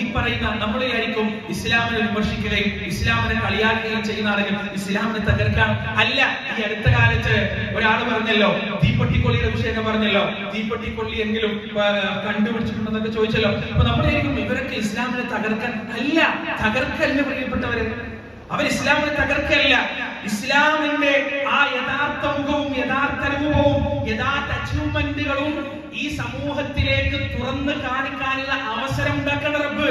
ഈ പറയുന്ന നമ്മളെ ആയിരിക്കും ഇസ്ലാമിനെ വിമർശിക്കുകയും ഇസ്ലാമിനെ കളിയാക്കുകയും ചെയ്യുന്ന ആളുകൾ ഇസ്ലാമിനെ തകർക്കാൻ അല്ല. ഈ അടുത്ത കാലത്ത് ഒരാൾ പറഞ്ഞല്ലോ തീപ്പട്ടിക്കൊള്ളിയുടെ വിഷയം പറഞ്ഞല്ലോ. തീപ്പട്ടിക്കൊള്ളി എങ്കിലും കണ്ടുപിടിച്ചിട്ടുണ്ടെന്നൊക്കെ ചോദിച്ചല്ലോ. അപ്പൊ നമ്മളായിരിക്കും ഇവരൊക്കെ ഇസ്ലാമിനെ തകർക്കാൻ അല്ല. തകർക്കല്ല പ്രിയപ്പെട്ടവരെ. അവർ ഇസ്ലാമിനെ തകർക്കല്ല. ഇസ്ലാമിന്റെ ആ യഥാർത്ഥ മുഖവും യഥാർത്ഥ രൂപവും അച്ചീവ്മെന്റുകളും ഈ സമൂഹത്തിലേക്ക് തുറന്ന് കാണിക്കാനുള്ള അവസരം ഉണ്ടാക്കണം റബ്ബ്.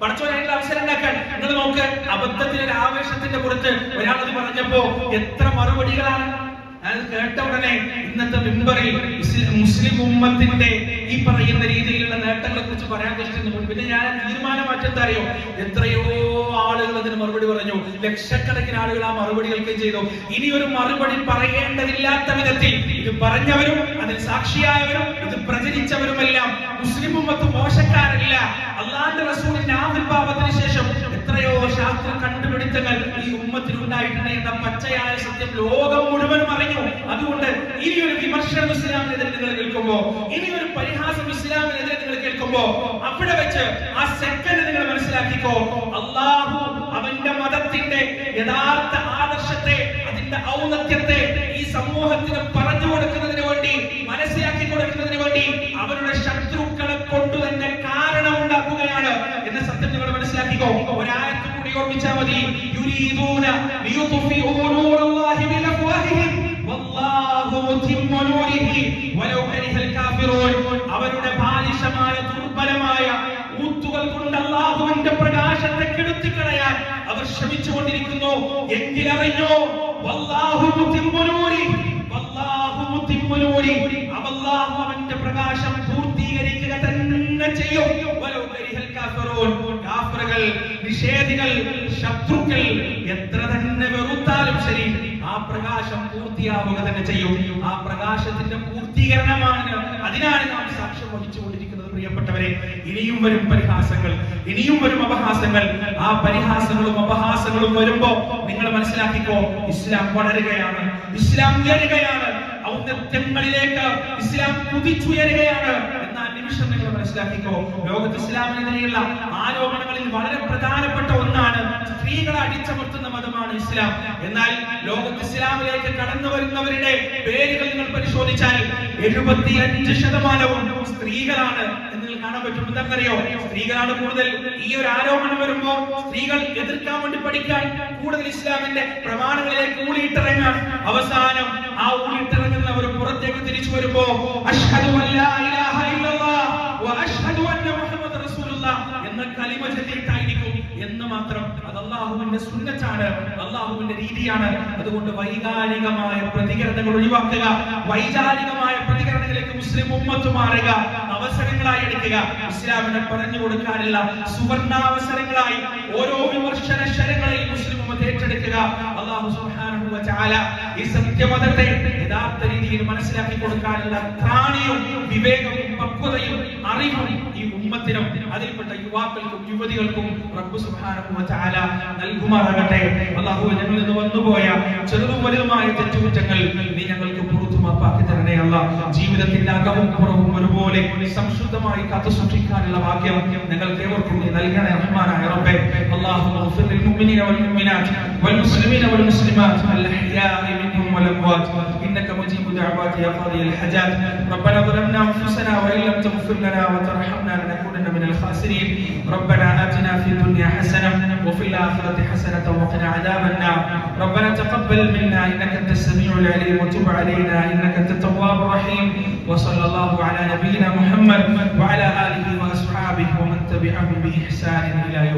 പടച്ചോനായിട്ടുള്ള അവസരം ഉണ്ടാക്കാൻ. നിങ്ങൾ നോക്ക് അബദ്ധത്തിന്റെ ഒരു ആവേശത്തിന്റെ പുറത്ത് ഒരാളത് പറഞ്ഞപ്പോ എത്ര മറുപടികളാണ് അത് കേട്ട ഉടനെ ഇന്നത്തെ മിമ്പറിൽ മുസ്ലിം ഉമ്മത്തിന്റെ ഈ പറയുന്ന രീതിയിലുള്ള നേട്ടങ്ങളെ കുറിച്ച് പറയാൻ കഷ്ടപ്പെടുന്നു പിന്നെ ഞാൻ തീരുമാനം മാറ്റത്തറിയോ എത്രയോ ആളുകൾ അതിന് മറുപടി പറഞ്ഞു. ലക്ഷക്കണക്കിന് ആളുകൾ ആ മറുപടി കേൾക്കുകയും ചെയ്തു. ഇനി ഒരു മറുപടി പറയേണ്ടതില്ലാത്ത വിധത്തിൽ ഇത് പറഞ്ഞവരും അതിൽ സാക്ഷിയായവരും ഇത് പ്രചരിച്ചവരുമെല്ലാം മുസ്ലിം ഉമ്മത്ത് മോശക്കാരല്ല. അള്ളാന്റെ റസൂലിന്റെ ആവിർഭാവത്തിന് ശേഷം എത്രയോ ശാസ്ത്ര കണ്ടുപിടുത്തങ്ങൾ ഈ ഉമ്മത്തിൽ ഉണ്ടായിട്ടുണ്ട് എന്ന പച്ചയായ സത്യം ലോകം മുഴുവൻ പറഞ്ഞു അതുകൊണ്ട് ഇനി ഒരു വിമർശനം ഇസ്ലാമിനെതിരെ നിങ്ങൾ കേൾക്കുമ്പോ ഇനി ഒരു പരിഹാസം ഇസ്ലാമിനെതിരെ നിങ്ങൾ കേൾക്കുമ്പോ അവിടെ വെച്ച് ആ സെക്കൻഡ് നിങ്ങൾ മനസ്സിലാക്കിക്കോ അള്ളാഹു അവന്റെ മതത്തിന്റെ യഥാർത്ഥ ആദർശത്തെ അതിന്റെ ഔന്നത്യത്തെ ഈ സമൂഹത്തിന് പറഞ്ഞു കൊടുക്കുന്നതിന് വേണ്ടി മനസ്സിലാക്കി കൊടുക്കുന്നതിന് വേണ്ടി അവരുടെ ശത്രുക്കളെ കൊണ്ട് തന്നെ കാരണം ഉണ്ടാക്കുകയാണ് എന്ന സത്യം നിങ്ങൾ മനസ്സിലാക്കിക്കോ ഒരായത്ത് കൂടി ഓർമ്മിച്ചാൽ മതി യുരീദൂന نور الله بأفواههم والله متم نوره ولو كره الكافرون അവരുടെ ബാലിശമായ ദുർബലമായ ഊത്തുകൾ കൊണ്ട് അള്ളാഹുവിന്റെ പ്രകാശത്തെ കെടുത്തി കളയാൻ അവർ ശ്രമിച്ചുകൊണ്ടിരിക്കുന്നു. എങ്കിലറിഞ്ഞോ? വല്ലാഹു മുതിമ്മു കാഫിറുകൾ നിഷേധികൾ ശത്രുക്കൾ എത്ര തന്നെ വെറുത്താലും ശരി ആ പ്രകാശം പൂർത്തിയാവുക തന്നെ ചെയ്യും. ആ പ്രകാശത്തിന്റെ പൂർത്തീകരണമാണ് അതിനാണ് നാം സാക്ഷ്യം വഹിച്ചുകൊണ്ടിരിക്കുന്നത് പ്രിയപ്പെട്ടവരെ. ഇനിയും വരും പരിഹാസങ്ങൾ ഇനിയും വരും അപഹാസങ്ങൾ. ആ പരിഹാസങ്ങളും അപഹാസങ്ങളും വരുമ്പോ നിങ്ങൾ മനസ്സിലാക്കിക്കോ ഇസ്ലാം വളരുകയാണ്. ഇസ്ലാം ഉയരുകയാണ്. ഔന്നത്യങ്ങളിലേക്ക് ഇസ്ലാം കുതിച്ചുയരുകയാണ്. നിമിഷം നിങ്ങൾ മനസ്സിലാക്കിക്കോ. ലോകത്ത് ഇസ്ലാമിനെതിരെയുള്ള ആരോപണങ്ങളിൽ വളരെ പ്രധാനപ്പെട്ട ഒന്നാണ് സ്ത്രീകളെ അടിച്ചമർത്തുന്ന മതമാണ് ഇസ്ലാം. എന്നാൽ ലോകത്ത് ഇസ്ലാമിലേക്ക് കടന്നു വരുന്നവരുടെ പേരുകൾ നിങ്ങൾ പരിശോധിച്ചാൽ എഴുപത്തി അഞ്ച് ശതമാനവും സ്ത്രീകളാണ് എന്ന് കാണാൻ പറ്റും. എന്താണെന്നറിയോ? സ്ത്രീകളാണ് കൂടുതൽ. ഈ ഒരു ആരോപണം വരുമ്പോ സ്ത്രീകൾ എതിർക്കാൻ വേണ്ടി പഠിക്കാൻ കൂടുതൽ ഇസ്ലാമിന്റെ പ്രമാണങ്ങളിലേക്ക് ഊളിയിട്ടിറങ്ങാൻ അവസാനം ആ ഊളിയിട്ടിറങ്ങുന്നവർ പുറത്തേക്ക് തിരിച്ചു വരുമ്പോ അഷ്ഹദു അല്ലാ ഇലാഹ അള്ളാഹുവിന്റെ സുന്നത്താണ് അള്ളാഹുവിന്റെ രീതിയാണ്. അതുകൊണ്ട് വൈകാരികമായ പ്രതികരണങ്ങൾ ഒഴിവാക്കുക വൈചാരികമായ പ്രതികരണങ്ങളിലേക്ക് മുസ്ലിം ഉമ്മത്ത് മാറുക അവസരങ്ങളായി എടുക്കുക. ഇസ്ലാമിനെ പറഞ്ഞു കൊടുക്കാനുള്ള സുവർണാവസരങ്ങളായി ഓരോ വിമർശന ശരങ്ങളിൽ മുസ്ലിം ഉമ്മത്ത് ഏറ്റെടുക്കുക. അള്ളാഹു ഈ സത്യമതത്തെ യഥാർത്ഥ രീതിയിൽ മനസ്സിലാക്കി കൊടുക്കാനുള്ള ത്രാണിയും വിവേകവും പക്വതയും അറിവും ഈ ഉമ്മത്തിനും അതിൽപ്പെട്ട യുവാക്കൾക്കും യുവതികൾക്കും റബ്ബ് സുബ്ഹാനഹു വ തആല നൽകുമാറാകട്ടെ അള്ളാഹു ഞങ്ങളിൽ നിന്ന് വന്നുപോയ ചെറുതും വലുതുമായ തെറ്റുകുറ്റങ്ങൾ നീ ഞങ്ങൾക്ക് പുറത്തു മാപ്പാക്കി തരണേ അല്ല ജീവിതത്തിന്റെ അകവും പുറവും ഒരുപോലെ സംശുദ്ധമായി കാത്തു സൂക്ഷിക്കാനുള്ള ഭാഗ്യം ഞങ്ങൾക്ക് ഏവർക്കും നീ നൽകണേ റഹ്മാനായ റബ്ബേ അല്ലാഹു اغفر للمؤمنين والمؤمنات والمسلمين والمسلمات الاحياء منهم والاموات انك مجيب دعوات يا قاضي الحاجات. ربنا ظلمنا أنفسنا وإن لم تغفر لنا وترحمنا لنكونن من الخاسرين. ربنا آتنا في الدنيا حسنة وفي الآخرة حسنة وقنا عذاب النار. ربنا تقبل منا إنك أنت السميع العليم وتب علينا إنك أنت التواب الرحيم. وصلى الله على نبينا محمد وعلى آله وأصحابه ومن تبعهم بإحسان إلى يوم